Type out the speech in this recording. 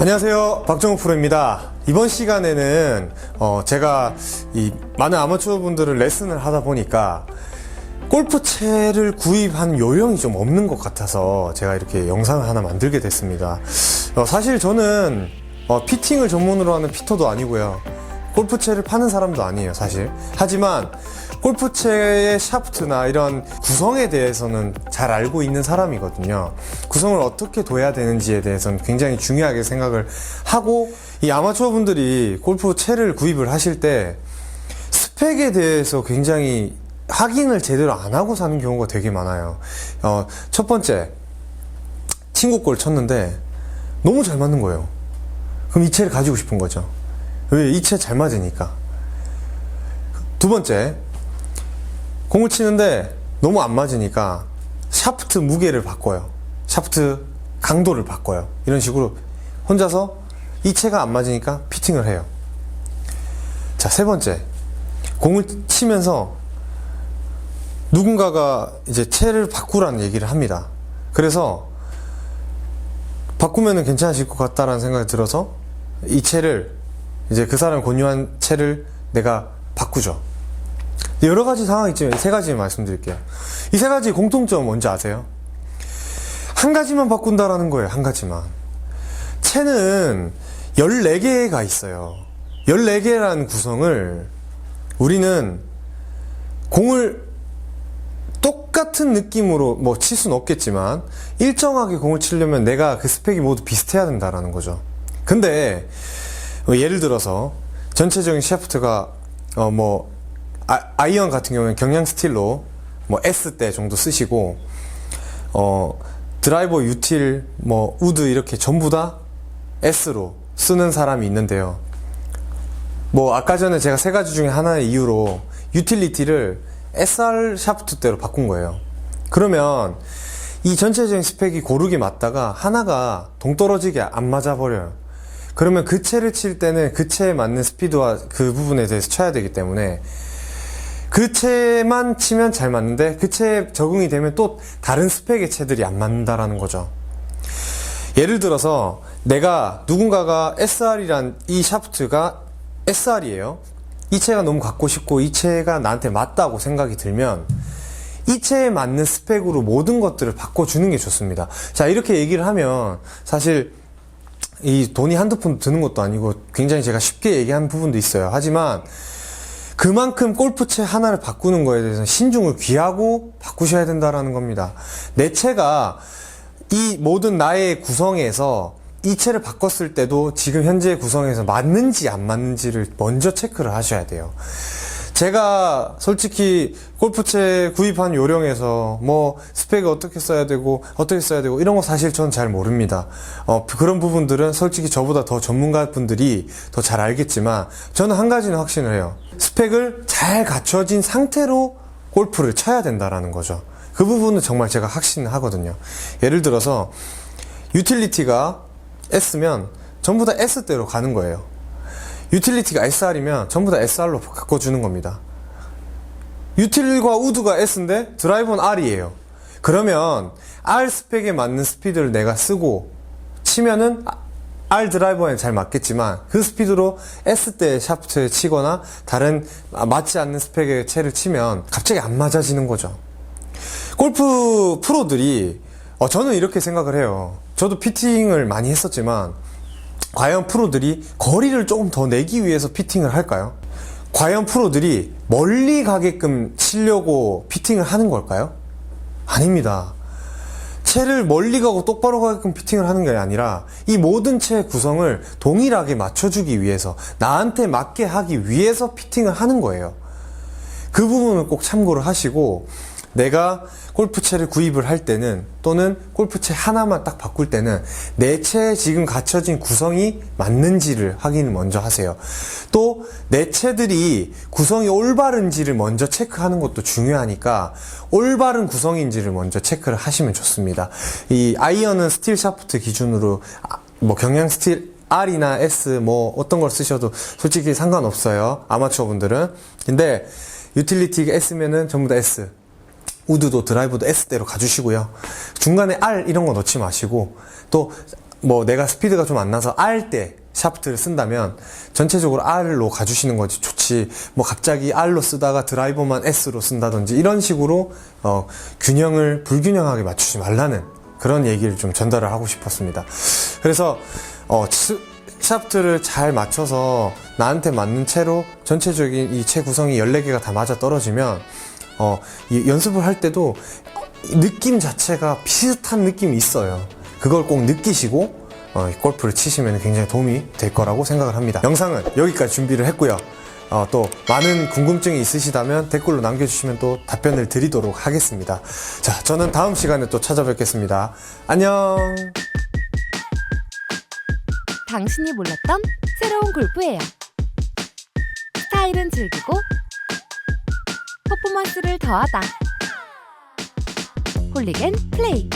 안녕하세요. 박정욱 프로입니다. 이번 시간에는 어, 제가 이 많은 아마추어 분들을 레슨을 하다 보니까 골프채를 구입한 요령이 좀 없는 것 같아서 제가 이렇게 영상을 하나 만들게 됐습니다. 어, 사실 저는 어, 피팅을 전문으로 하는 피터도 아니고요. 골프채를 파는 사람도 아니에요, 사실. 하지만 골프채의 샤프트나 이런 구성에 대해서는 잘 알고 있는 사람이거든요. 구성을 어떻게 둬야 되는지에 대해서는 굉장히 중요하게 생각을 하고 이 아마추어 분들이 골프채를 구입을 하실 때 스펙에 대해서 굉장히 확인을 제대로 안 하고 사는 경우가 되게 많아요. 어, 첫 번째, 친구 걸 쳤는데 너무 잘 맞는 거예요. 그럼 이 채를 가지고 싶은 거죠. 왜? 이 채 잘 맞으니까. 두 번째, 공을 치는데 너무 안 맞으니까 샤프트 무게를 바꿔요. 샤프트 강도를 바꿔요. 이런 식으로 혼자서 이 채가 안 맞으니까 피팅을 해요. 자, 세 번째. 공을 치면서 누군가가 이제 채를 바꾸라는 얘기를 합니다. 그래서 바꾸면은 괜찮으실 것 같다라는 생각이 들어서 이 채를 이제 그 사람이 권유한 채를 내가 바꾸죠. 여러 가지 상황이 있지만 세 가지 말씀드릴게요. 이 세 가지 공통점 뭔지 아세요? 한 가지만 바꾼다라는 거예요. 한 가지만. 채는 14개가 있어요. 14개라는 구성을 우리는 공을 똑같은 느낌으로 뭐 칠 수는 없겠지만 일정하게 공을 치려면 내가 그 스펙이 모두 비슷해야 된다라는 거죠. 근데 뭐 예를 들어서 전체적인 샤프트가 어뭐 아 이언 같은 경우는 경량 스틸로 뭐 S대 정도 쓰시고 어 드라이버 유틸 뭐 우드 이렇게 전부 다 S로 쓰는 사람이 있는데요. 뭐 아까 전에 제가 세 가지 중에 하나의 이유로 유틸리티를 SR 샤프트대로 바꾼 거예요. 그러면 이 전체적인 스펙이 고르게 맞다가 하나가 동떨어지게 안 맞아 버려요. 그러면 그 채를 칠 때는 그 채에 맞는 스피드와 그 부분에 대해서 쳐야 되기 때문에 그 채만 치면 잘 맞는데 그 채에 적응이 되면 또 다른 스펙의 채들이 안 맞는다라는 거죠. 예를 들어서 내가 누군가가 SR이란 이 샤프트가 SR이에요. 이 채가 너무 갖고 싶고 이 채가 나한테 맞다고 생각이 들면 이 채에 맞는 스펙으로 모든 것들을 바꿔주는 게 좋습니다. 자, 이렇게 얘기를 하면 사실 이 돈이 한두 푼 드는 것도 아니고 굉장히 제가 쉽게 얘기한 부분도 있어요. 하지만 그만큼 골프채 하나를 바꾸는 거에 대해서 신중을 귀하고 바꾸셔야 된다라는 겁니다. 내 채가 이 모든 나의 구성에서 이 채를 바꿨을 때도 지금 현재 구성에서 맞는지 안 맞는지를 먼저 체크를 하셔야 돼요. 제가 솔직히 골프채 구입한 요령에서 뭐 스펙을 어떻게 써야 되고 어떻게 써야 되고 이런 거 사실 전잘 모릅니다. 어, 그런 부분들은 솔직히 저보다 더 전문가 분들이 더 잘 알겠지만 저는 한 가지는 확신을 해요. 스펙을 잘 갖춰진 상태로 골프를 쳐야 된다라는 거죠. 그 부분은 정말 제가 확신하거든요. 예를 들어서 유틸리티가 S면 전부 다 S대로 가는 거예요. 유틸리티가 SR이면 전부 다 SR로 바꿔주는 겁니다. 유틸과 우드가 S인데 드라이버는 R이에요. 그러면 R 스펙에 맞는 스피드를 내가 쓰고 치면은 R 드라이버에 잘 맞겠지만 그 스피드로 S대 샤프트에 치거나 다른 맞지 않는 스펙의 채를 치면 갑자기 안 맞아지는 거죠. 골프 프로들이 어, 저는 이렇게 생각을 해요. 저도 피팅을 많이 했었지만 과연 프로들이 거리를 조금 더 내기 위해서 피팅을 할까요? 과연 프로들이 멀리 가게끔 치려고 피팅을 하는 걸까요? 아닙니다. 채를 멀리 가고 똑바로 가게끔 피팅을 하는 게 아니라 이 모든 채의 구성을 동일하게 맞춰주기 위해서 나한테 맞게 하기 위해서 피팅을 하는 거예요. 그 부분을 꼭 참고를 하시고 내가 골프채를 구입을 할 때는 또는 골프채 하나만 딱 바꿀 때는 내 채에 지금 갖춰진 구성이 맞는지를 확인을 먼저 하세요. 또 내 채들이 구성이 올바른지를 먼저 체크하는 것도 중요하니까 올바른 구성인지를 먼저 체크를 하시면 좋습니다. 이 아이언은 스틸 샤프트 기준으로 아, 뭐 경량 스틸 R이나 S 뭐 어떤 걸 쓰셔도 솔직히 상관없어요. 아마추어 분들은. 근데 유틸리티가 S면은 전부 다 S. 우드도 드라이브도 S대로 가주시고요. 중간에 R 이런 거 넣지 마시고 또 뭐 내가 스피드가 좀 안 나서 R 때 샤프트를 쓴다면 전체적으로 R로 가주시는 거지 좋지 뭐 갑자기 R로 쓰다가 드라이버만 S로 쓴다든지 이런 식으로 어, 균형을 불균형하게 맞추지 말라는 그런 얘기를 좀 전달을 하고 싶었습니다. 그래서 어, 치- 샤프트를 잘 맞춰서 나한테 맞는 채로 전체적인 이 채 구성이 14개가 다 맞아 떨어지면 어, 이 연습을 할 때도 느낌 자체가 비슷한 느낌이 있어요. 그걸 꼭 느끼시고 어, 이 골프를 치시면 굉장히 도움이 될 거라고 생각을 합니다. 영상은 여기까지 준비를 했고요. 어, 또 많은 궁금증이 있으시다면 댓글로 남겨주시면 또 답변을 드리도록 하겠습니다. 자, 저는 다음 시간에 또 찾아뵙겠습니다. 안녕. 당신이 몰랐던 새로운 골프예요. 스타일은 즐기고 퍼포먼스를 더하다. 홀리겐 플레이.